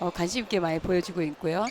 어, 관심 있게 많이 보여주고 있고요.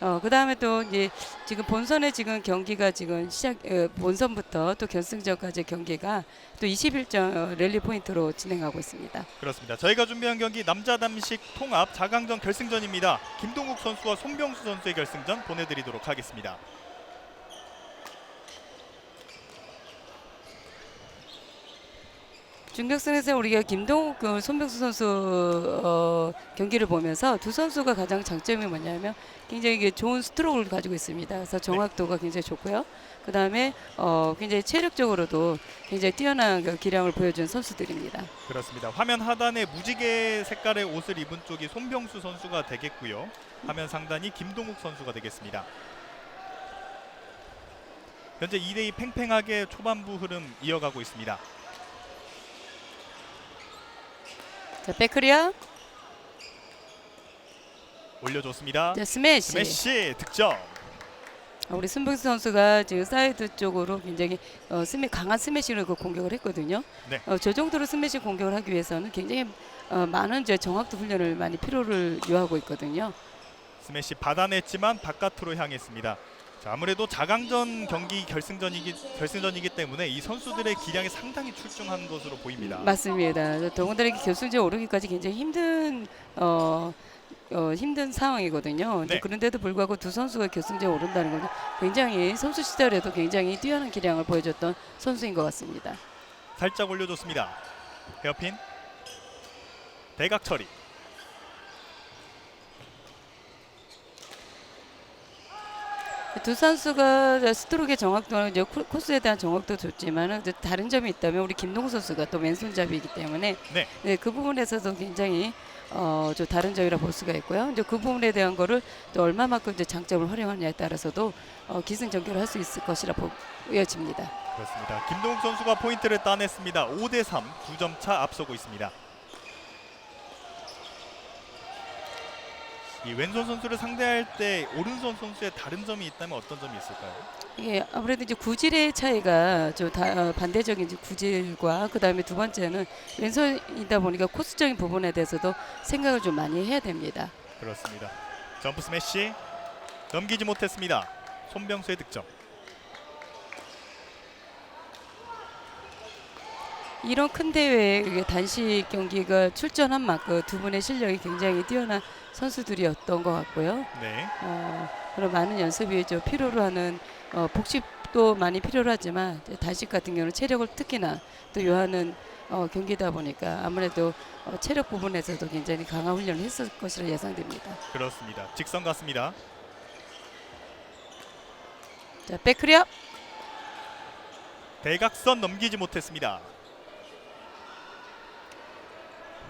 어, 그 다음에 또 이제 지금 본선에 지금 경기가 지금 시작, 어, 본선부터 또 결승전까지 경기가 또 21점 어, 랠리 포인트로 진행하고 있습니다. 그렇습니다. 저희가 준비한 경기 남자 단식 통합 4강전 결승전입니다. 김동욱 선수와 손병수 선수의 결승전 보내드리도록 하겠습니다. 준결승에서 우리가 김동욱 그 손병수 선수 어, 경기를 보면서 두 선수가 가장 장점이 뭐냐면 굉장히 좋은 스트로크를 가지고 있습니다. 그래서 정확도가 굉장히 좋고요. 그 다음에 어, 굉장히 체력적으로도 굉장히 뛰어난 그 기량을 보여준 선수들입니다. 그렇습니다. 화면 하단에 무지개 색깔의 옷을 입은 쪽이 손병수 선수가 되겠고요. 화면 상단이 김동욱 선수가 되겠습니다. 현재 2대2 팽팽하게 초반부 흐름 이어가고 있습니다. 자, 백크리어, 올려줬습니다. 자, 스매시. 스매시 득점. 아, 우리 손병수 선수가 지금 사이드 쪽으로 굉장히 어, 스매, 강한 스매시로 그 공격을 했거든요. 네. 어, 저 정도로 스매시 공격을 하기 위해서는 굉장히 어, 많은 이제 정확도 훈련을 많이 필요를 요하고 있거든요. 스매시 받아냈지만 바깥으로 향했습니다. 자, 아무래도 자강전 경기 결승전이기 결승전이기 때문에 이 선수들의 기량이 상당히 출중한 것으로 보입니다. 맞습니다. 더군다나 이렇게 결승전 오르기까지 굉장히 힘든 어, 어, 힘든 상황이거든요. 네. 그런데도 불구하고 두 선수가 결승전에 오른다는 것은 굉장히 선수 시절에도 굉장히 뛰어난 기량을 보여줬던 선수인 것 같습니다. 살짝 올려줬습니다. 헤어핀 대각 처리. 두 선수가 스트로크의 정확도는 이제 코- 코스에 대한 정확도 좋지만 다른 점이 있다면 우리 김동우 선수가 또 왼손잡이이기 때문에 네. 네, 그 부분에서도 굉장히 어, 좀 다른 점이라 볼 수가 있고요. 이제 그 부분에 대한 거를 또 얼마만큼 이제 장점을 활용하느냐에 따라서도 어, 기승전결을 할 수 있을 것이라 보여집니다. 그렇습니다. 김동욱 선수가 포인트를 따냈습니다. 5 대 3, 2점 차 앞서고 있습니다. 이 왼손 선수를 상대할 때 오른손 선수의 다른 점이 있다면 어떤 점이 있을까요? 이게 아무래도 이제 구질의 차이가 좀 다, 어, 반대적인 이제 구질과 그 다음에 두 번째는 왼손이다 보니까 코스적인 부분에 대해서도 생각을 좀 많이 해야 됩니다. 그렇습니다. 점프 스매시 넘기지 못했습니다. 손병수의 득점. 이런 큰 대회에 단식 경기가 출전한 만큼 두 분의 실력이 굉장히 뛰어난 선수들이었던 것 같고요. 네. 어, 그런 많은 연습이 좀 필요로 하는 어, 복식도 많이 필요로 하지만 단식 같은 경우는 체력을 특히나 또 요하는 어, 경기다 보니까 아무래도 어, 체력 부분에서도 굉장히 강한 훈련을 했을 것이라 예상됩니다. 그렇습니다. 직선 같습니다. 자, 백크리어. 대각선 넘기지 못했습니다.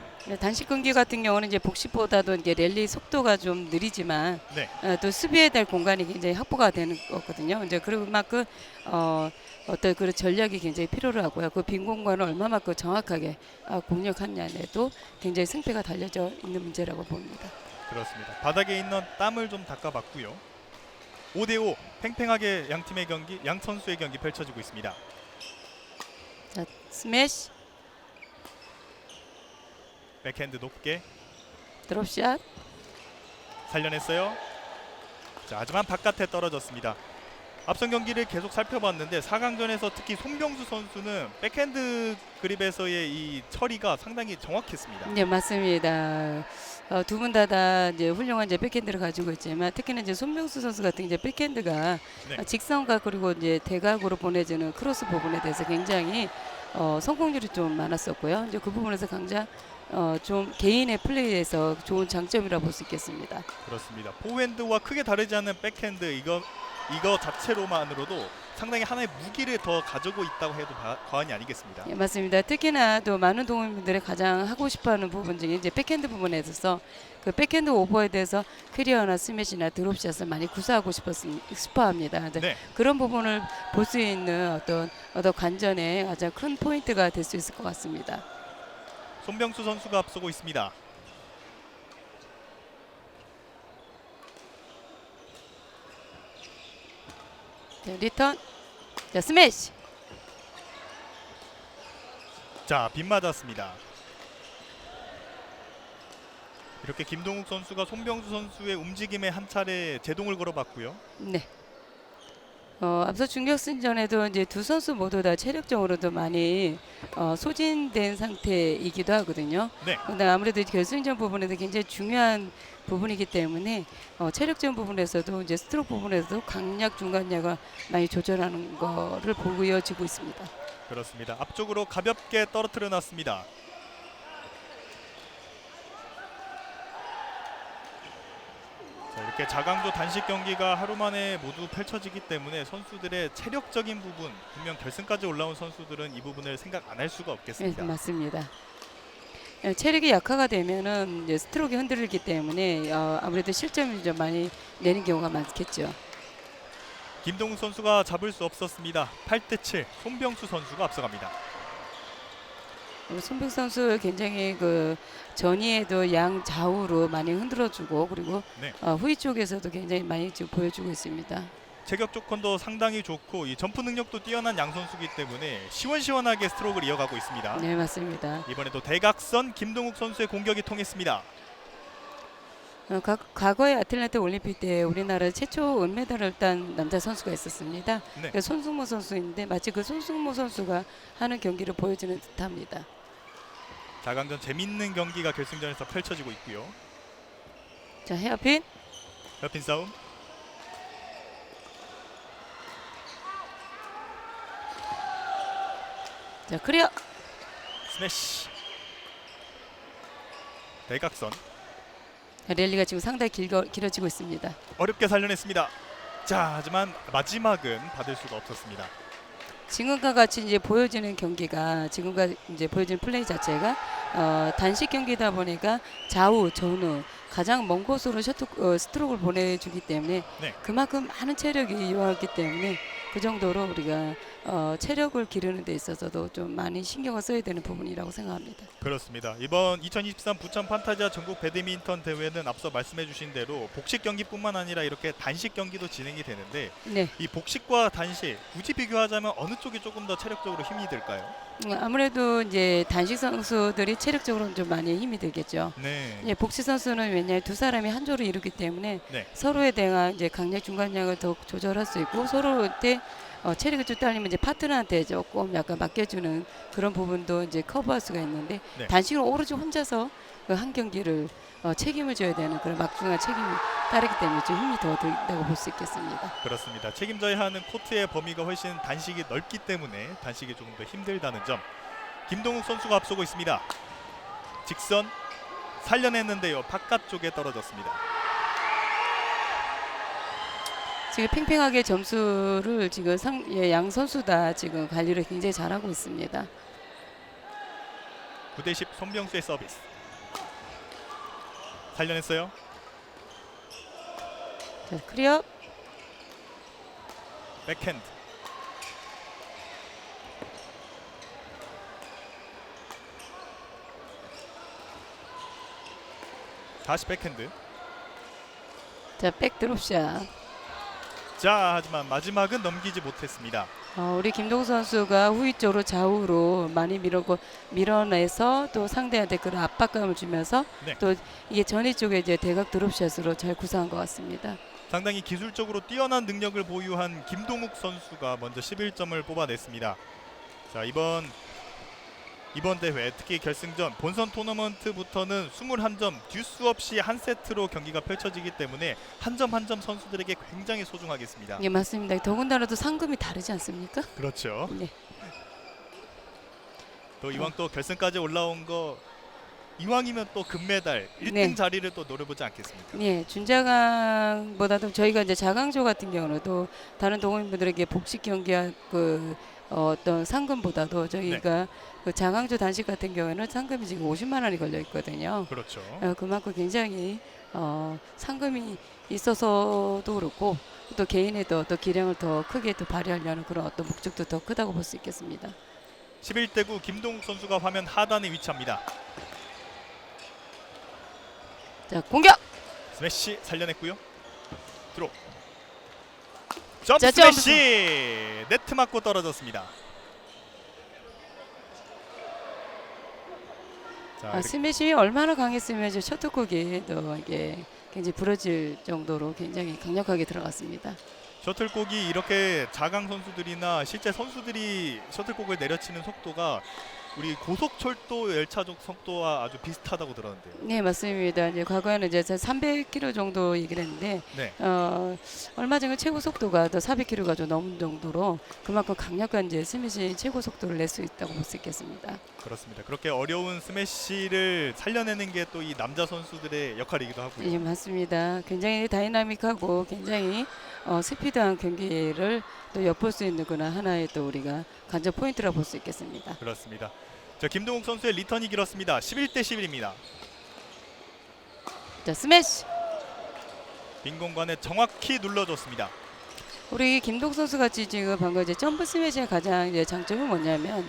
네, 단식 경기 같은 경우는 이제 복식보다도 이제 랠리 속도가 좀 느리지만 네. 어, 또 수비에 될 공간이 굉장히 확보가 되는 거거든요. 이제 그만큼 어, 어떤 그런 전략이 굉장히 필요로 하고요. 그 빈 공간을 얼마만큼 정확하게 어, 공략하냐에도 굉장히 승패가 달려져 있는 문제라고 봅니다. 그렇습니다. 바닥에 있는 땀을 좀 닦아봤고요. 5대5 팽팽하게 양 팀의 경기, 양 선수의 경기 펼쳐지고 있습니다. 자, 스매시, 백핸드 높게 드롭샷. 살려냈어요. 자, 하지만 바깥에 떨어졌습니다. 앞선 경기를 계속 살펴봤는데 4강전에서 특히 손병수 선수는 백핸드 그립에서의 이 처리가 상당히 정확했습니다. 네, 맞습니다. 어, 두 분 다 다 이제 훌륭한 이제 백핸드를 가지고 있지만 특히나 이제 손명수 선수 같은 이제 백핸드가 네. 어, 직선각 그리고 이제 대각으로 보내주는 크로스 부분에 대해서 굉장히 어, 성공률이 좀 많았었고요. 이제 그 부분에서 강자 어, 좀 개인의 플레이에서 좋은 장점이라 볼 수 있겠습니다. 그렇습니다. 포핸드와 크게 다르지 않는 백핸드 이거 이거 자체로만으로도 상당히 하나의 무기를 더 가지고 있다고 해도 바- 과언이 아니겠습니다. 예, 맞습니다. 특히나 또 많은 동호인분들이 가장 하고 싶어하는 부분 중에 이제 백핸드 부분에 있어서 그 백핸드 오버에 대해서 클리어나 스매시나 드롭샷을 많이 구사하고 싶었습, 싶어합니다. 네. 그런 부분을 볼 수 있는 어떤 어떤 관전의 가장 큰 포인트가 될 수 있을 것 같습니다. 손병수 선수가 앞서고 있습니다. 자, 리턴, 자 스매시. 자, 빗 맞았습니다. 이렇게 김동욱 선수가 손병수 선수의 움직임에 한 차례 제동을 걸어봤고요. 네. 어, 앞서 중격승전에도 이제 두 선수 모두 다 체력적으로도 많이 어, 소진된 상태이기도 하거든요. 네. 근데 아무래도 결승전 부분에도 굉장히 중요한 부분이기 때문에 어, 체력적 부분에서도 이제 스트로크 부분에서도 강약 중간약을 많이 조절하는 거를 보여지고 있습니다. 그렇습니다. 앞쪽으로 가볍게 떨어뜨려 놨습니다. 이렇게 자강조 단식 경기가 하루 만에 모두 펼쳐지기 때문에 선수들의 체력적인 부분 분명 결승까지 올라온 선수들은 이 부분을 생각 안 할 수가 네, 없겠습니다. 맞습니다. 예, 체력이 약화가 되면은 스트로크 흔들리기 때문에 어, 아무래도 실점을 좀 많이 내는 경우가 많겠죠. 김동욱 선수가 잡을 수 없었습니다. 8대 7 손병수 선수가 앞서갑니다. 손백 선수 굉장히 그 전위에도 양 좌우로 많이 흔들어주고 그리고 네. 어, 후위 쪽에서도 굉장히 많이 지금 보여주고 있습니다. 체격 조건도 상당히 좋고 이 점프 능력도 뛰어난 양 선수이기 때문에 시원시원하게 스트로크를 이어가고 있습니다. 네 맞습니다. 이번에도 대각선 김동욱 선수의 공격이 통했습니다. 어, 가, 과거의 아틀란타 올림픽 때 우리나라 최초 은메달을 딴 남자 선수가 있었습니다. 네. 그 손승모 선수인데 마치 그 손승모 선수가 하는 경기를 보여주는 듯합니다. 자강전 재밌는 경기가 결승전에서 펼쳐지고 있고요. 자 헤어핀 옆핀 싸움. 자 클리어 스매시. 대각선 자, 랠리가 지금 상당히 길거, 길어지고 있습니다. 어렵게 살려냈습니다. 자 하지만 마지막은 받을 수가 없었습니다. 지금과 같이 이제 보여지는 경기가 지금과 이제 보여지는 플레이 자체가 어, 단식 경기다 보니까 좌우 전후 가장 먼 곳으로 셔틀 어, 스트로크를 보내주기 때문에 네. 그만큼 많은 체력이 이용하기 때문에 그 정도로 우리가 어, 체력을 기르는 데 있어서도 좀 많이 신경을 써야 되는 부분이라고 생각합니다. 그렇습니다. 이번 2023 부천 판타지아 전국 배드민턴 대회는 앞서 말씀해 주신 대로 복식 경기뿐만 아니라 이렇게 단식 경기도 진행이 되는데 네, 이 복식과 단식 굳이 비교하자면 어느 쪽이 조금 더 체력적으로 힘이 들까요? 음, 아무래도 이제 단식 선수들이 체력적으로는 좀 많이 힘이 들겠죠. 네. 예, 복식 선수는 왜냐하면 두 사람이 한 조를 이루기 때문에 네. 서로에 대한 이제 강약 중간량을 더 조절할 수 있고 서로한테 어, 체력이 좀 딸리면 이제 파트너한테 조금 약간 맡겨주는 그런 부분도 이제 커버할 수가 있는데 네. 단식으로 오로지 혼자서 그 한 경기를 어, 책임을 져야 되는 그런 막중한 책임이 따르기 때문에 좀 힘이 더 들다고 볼 수 있겠습니다. 그렇습니다. 책임져야 하는 코트의 범위가 훨씬 단식이 넓기 때문에 단식이 조금 더 힘들다는 점. 김동욱 선수가 앞서고 있습니다. 직선 살려냈는데요. 바깥쪽에 떨어졌습니다. 지금 팽팽하게 점수를 지금 상, 예, 양 선수 다 지금 관리를 굉장히 잘하고 있습니다. 9대 10 손병수의 서비스. 살려냈어요. 자, 클리어. 백핸드. 다시 백핸드. 자, 백 드롭샷. 자, 하지만 마지막은 넘기지 못했습니다. 어, 우리 김동 선수가 후위 쪽으로 좌우로 많이 밀어고 밀어내서 또 상대한테 그런 압박감을 주면서 네. 또 이게 전위 쪽에 이제 대각 드롭샷으로 잘 구사한 것 같습니다. 상당히 기술적으로 뛰어난 능력을 보유한 김동욱 선수가 먼저 11점을 뽑아냈습니다. 자 이번 이번 대회 특히 결승전 본선 토너먼트부터는 21점 듀스 없이 한 세트로 경기가 펼쳐지기 때문에 한 점 한점 선수들에게 굉장히 소중하겠습니다. 예, 맞습니다. 더군다나도 상금이 다르지 않습니까? 그렇죠. 네. 또 이왕 또 결승까지 올라온 거 이왕이면 또 금메달 1등 네. 자리를 또 노려보지 않겠습니까? 예, 준자강보다도 저희가 이제 자강조 같은 경우도 다른 동호인분들에게 복식 경기와 그 어, 어떤 상금보다도 저희가 네. 그 자강조 단식 같은 경우에는 상금이 지금 50만 원이 걸려 있거든요. 그렇죠. 어, 그만큼 굉장히 어, 상금이 있어서도 그렇고 또 개인의 또, 또 기량을 더 크게 또 발휘하려는 그런 어떤 목적도 더 크다고 볼 수 있겠습니다. 11대 9 김동욱 선수가 화면 하단에 위치합니다. 자 공격. 스매시 살려냈고요. 드로. 점프 자, 점프. 스매시 네트 맞고 떨어졌습니다. 자, 아, 이렇게 스매시 얼마나 강했으면 셔틀콕이 또 이게 굉장히 부러질 정도로 굉장히 강력하게 들어갔습니다. 셔틀콕이 이렇게 자강 선수들이나 실제 선수들이 셔틀콕을 내려치는 속도가 우리 고속철도 열차적 속도와 아주 비슷하다고 들었는데요. 네 맞습니다. 이제 과거에는 이제 300km 정도 얘기를 했는데 네. 어, 얼마 전에 최고 속도가 더 400km가 좀 넘은 정도로 그만큼 강력한 이제 스매시 최고 속도를 낼 수 있다고 볼 수 있겠습니다. 그렇습니다. 그렇게 어려운 스매시를 살려내는 게 또 이 남자 선수들의 역할이기도 하고요. 예 맞습니다. 굉장히 다이나믹하고 굉장히 어, 스피드한 경기를 또 엿볼 수 있는 그런 하나의 또 우리가 관전 포인트라 고 볼 수 있겠습니다. 그렇습니다. 자, 김동욱 선수의 리턴이 길었습니다. 11대 11입니다. 자 스매시 빈 공간에 정확히 눌러줬습니다. 우리 김동 선수 같이 지금 방금 이제 점프 스매시의 가장 이제 장점은 뭐냐면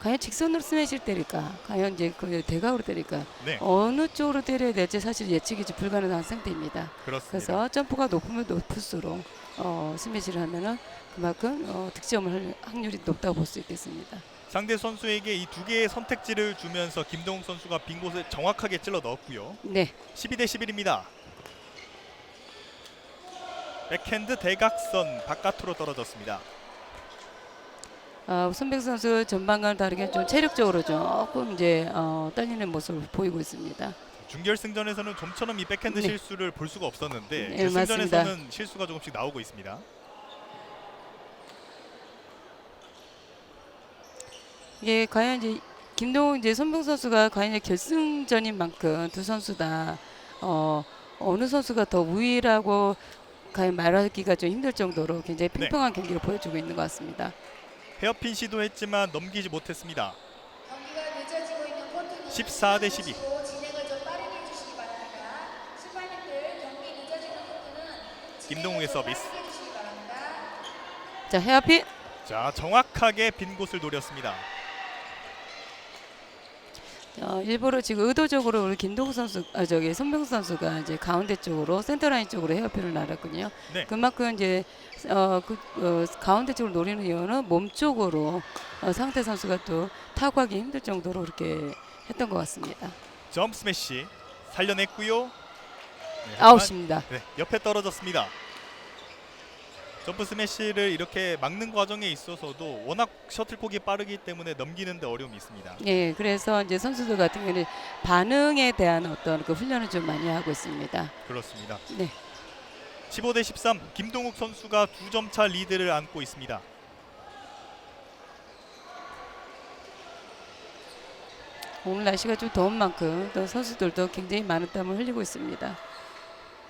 과연 직선으로 스매시를 때릴까, 과연 이제 그 대각으로 때릴까, 네, 어느 쪽으로 때려야 될지 사실 예측이 좀 불가능한 상태입니다. 그렇습니다. 그래서 점프가 높으면 높을수록 어, 스매시를 하면은 그만큼 어, 득점을 할 확률이 높다고 볼 수 있겠습니다. 상대 선수에게 이 두 개의 선택지를 주면서 김동욱 선수가 빈 곳에 정확하게 찔러 넣었고요. 네, 12대 11입니다. 백핸드 대각선 바깥으로 떨어졌습니다. 어, 손백 선수 전반과는 다르게 좀 체력적으로 조금 이제 어, 떨리는 모습을 보이고 있습니다. 준결승전에서는 좀처럼 이 백핸드 네. 실수를 볼 수가 없었는데 네, 결승전에서는 실수가 조금씩 나오고 있습니다. 이게 과연 이제 김동욱 이제 손병 선수가 과연 이제 결승전인 만큼 두 선수 다 어, 어느 선수가 더 우위라고 과연 말하기가 좀 힘들 정도로 굉장히 네. 팽팽한 경기를 보여주고 있는 것 같습니다. 헤어핀 시도했지만 넘기지 못했습니다. 경기가 늦어지고 있는 코트는 14 대 12. 진행을 좀 빠르게 해주시기 바랍니다. 심판님들 경기 늦어지는 코트는 김동욱의 서비스. 자 헤어핀 자, 정확하게 빈 곳을 노렸습니다. 어, 일부러 지금 의도적으로 우리 김동욱 선수, 아 저기 손병 선수가 이제 가운데 쪽으로 센터라인 쪽으로 헤어핀을 날았군요. 네. 그만큼 이제 어, 그, 어, 가운데 쪽으로 노리는 이유는 몸 쪽으로 어, 상대 선수가 또 타구하기 힘들 정도로 이렇게 했던 것 같습니다. 점 스매시 살려냈고요. 네, 하지만- 아웃입니다. 네, 옆에 떨어졌습니다. 점프 스매시를 이렇게 막는 과정에 있어서도 워낙 셔틀콕이 빠르기 때문에 넘기는데 어려움이 있습니다. 예, 그래서 이제 선수들 같은 경우는 반응에 대한 어떤 그 훈련을 좀 많이 하고 있습니다. 그렇습니다. 네. 15 대 13 김동욱 선수가 두 점 차 리드를 안고 있습니다. 오늘 날씨가 좀 더운 만큼 또 선수들도 굉장히 많은 땀을 흘리고 있습니다.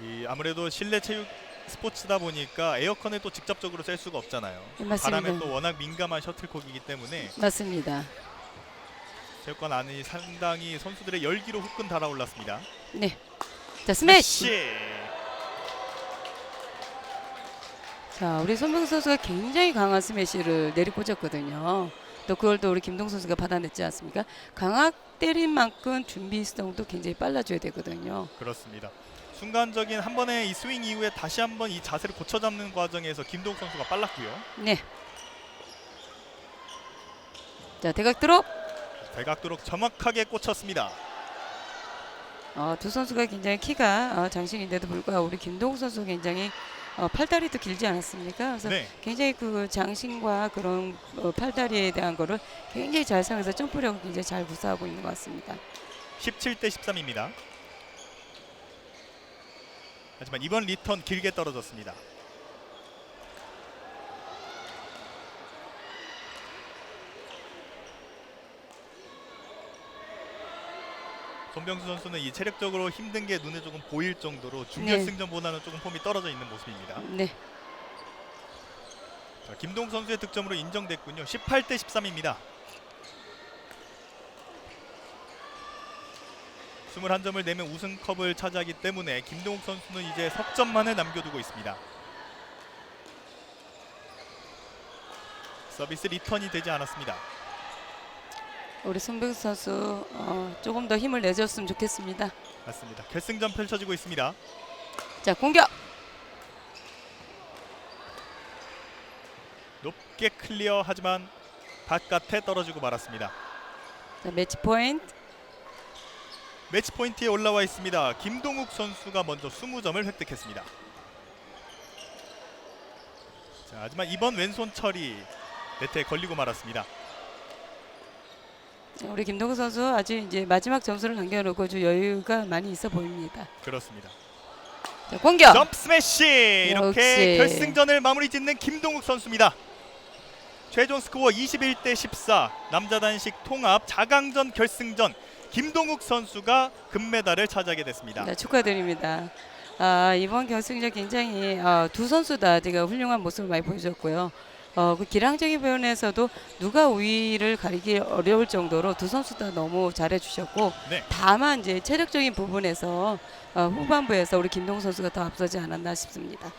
이 아무래도 실내 체육 스포츠다 보니까 에어컨을 또 직접적으로 쐴 수가 없잖아요. 네, 맞습니다. 바람에 또 워낙 민감한 셔틀콕이기 때문에 맞습니다. 체육관 안이 상당히 선수들의 열기로 후끈 달아올랐습니다. 네. 자, 스매시. 자, 우리 손병 선수가 굉장히 강한 스매시를 내리꽂았거든요. 또 그걸 또 우리 김동 선수가 받아냈지 않습니까? 강학 때린 만큼 준비 수동도 굉장히 빨라져야 되거든요. 그렇습니다. 순간적인 한 번의 이 스윙 이후에 다시 한 번 이 자세를 고쳐 잡는 과정에서 김동욱 선수가 빨랐고요. 네. 자, 대각 드롭. 대각도로 정확하게 꽂혔습니다. 어, 두 선수가 굉장히 키가 어, 장신인데도 불구하고 우리 김동 선수 굉장히 어, 팔다리도 길지 않았습니까? 그래서 네, 굉장히 그 장신과 그런 어, 팔다리에 대한 거를 굉장히 잘 사용해서 점프력을 굉장히 잘 구사하고 있는 것 같습니다. 17대 13입니다. 하지만 이번 리턴 길게 떨어졌습니다. 손병수 선수는 이 체력적으로 힘든 게 눈에 조금 보일 정도로 준결승전보다는 조금 폼이 떨어져 있는 모습입니다. 네, 자, 김동 선수의 득점으로 인정됐군요. 18대 13입니다. 21점을 내면 우승컵을 차지하기 때문에 김동욱 선수는 이제 석점만을 남겨두고 있습니다. 서비스 리턴이 되지 않았습니다. 우리 손병수 선수 어, 조금 더 힘을 내줬으면 좋겠습니다. 맞습니다. 결승전 펼쳐지고 있습니다. 자, 공격. 높게 클리어 하지만 바깥에 떨어지고 말았습니다. 자, 매치 포인트. 매치 포인트에 올라와 있습니다. 김동욱 선수가 먼저 20점을 획득했습니다. 자, 하지만 이번 왼손 처리 네트에 걸리고 말았습니다. 우리 김동국 선수 아주 이제 마지막 점수를 남겨놓고 좀 여유가 많이 있어 보입니다. 그렇습니다. 자, 공격. 점프 스매시 이렇게 역시. 결승전을 마무리 짓는 김동욱 선수입니다. 최종 스코어 21대 14 남자 단식 통합 자강전 결승전 김동욱 선수가 금메달을 차지하게 됐습니다. 네, 축하드립니다. 아, 이번 결승전 굉장히 어, 두 선수 다 되게 훌륭한 모습을 많이 보여줬고요. 어, 그 기량적인 부분에서도 누가 우위를 가리기 어려울 정도로 두 선수 다 너무 잘해주셨고 네. 다만 이제 체력적인 부분에서 어, 후반부에서 우리 김동우 선수가 더 앞서지 않았나 싶습니다.